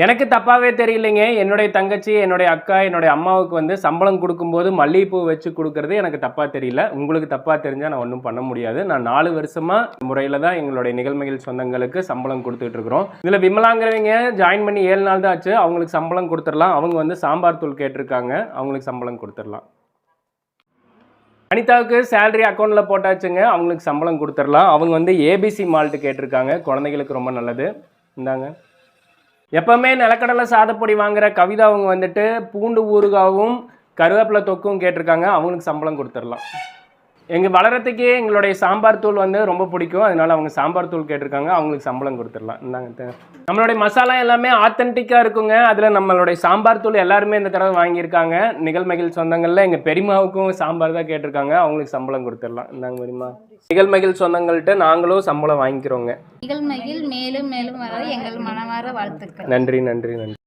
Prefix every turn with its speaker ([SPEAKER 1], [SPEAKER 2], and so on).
[SPEAKER 1] எனக்கு தப்பாவே தெரியலைங்க. என்னுடைய தங்கச்சி என்னுடைய அக்கா என்னுடைய அம்மாவுக்கு வந்து சம்பளம் கொடுக்கும்போது மல்லிகைப்பூ வச்சு கொடுக்கறது எனக்கு தப்பாக தெரியல. உங்களுக்கு தப்பாக தெரிஞ்சால் நான் ஒன்றும் பண்ண முடியாது. நான் நாலு வருஷமாக முறையில் தான் எங்களுடைய நிகழ்மைகள் சொந்தங்களுக்கு சம்பளம் கொடுத்துட்டு இருக்கிறோம். இதுல விமலாங்கிறவங்க ஜாயின் பண்ணி ஏழு நாள் தான் ஆச்சு. அவங்களுக்கு சம்பளம் கொடுத்துடலாம். அவங்க வந்து சாம்பார் தூள் கேட்டிருக்காங்க. அவங்களுக்கு சம்பளம் கொடுத்துடலாம். அனிதாவுக்கு சேலரி அக்கௌண்ட்டில் போட்டாச்சுங்க. அவங்களுக்கு சம்பளம் கொடுத்துடலாம். அவங்க வந்து ஏபிசி மால்ட்டு கேட்டிருக்காங்க. குழந்தைகளுக்கு ரொம்ப நல்லது. இந்தாங்க. எப்பவுமே நிலக்கடலை சாதப்பொடி வாங்குற கவிதா அவங்க வந்துட்டு பூண்டு ஊறுகாவும் கருவேப்பிலை தொக்கும் கேட்டிருக்காங்க. அவங்களுக்கு சம்பளம் கொடுத்துடலாம். எங்கள் வளரத்துக்கே எங்களுடைய சாம்பார் தூள் வந்து ரொம்ப பிடிக்கும். அதனால அவங்க சாம்பார் தூள் கேட்டிருக்காங்க. அவங்களுக்கு சம்பளம் கொடுத்துடலாம். இந்தாங்க நம்மளுடைய மசாலா எல்லாமே ஆத்தென்டிக்காக இருக்குங்க. அதில் நம்மளுடைய சாம்பார் தூள் எல்லாருமே இந்த தடவை வாங்கியிருக்காங்க. நிகழ்மகிழ் சொந்தங்களில் எங்கள் பெரியமாவுக்கும் சாம்பார் தான் கேட்டிருக்காங்க. அவங்களுக்கு சம்பளம் கொடுத்துடலாம். இந்தாங்க பெரியமா நிகழ்மகிழ் சொந்தங்கள்கிட்ட நாங்களும் சம்பளம் வாங்கிக்கிறோங்க.
[SPEAKER 2] நிகழ்மகில் மேலும் மேலும் வர எங்கள் மனமார வாழ்த்துக்கள்.
[SPEAKER 1] நன்றி நன்றி நன்றி.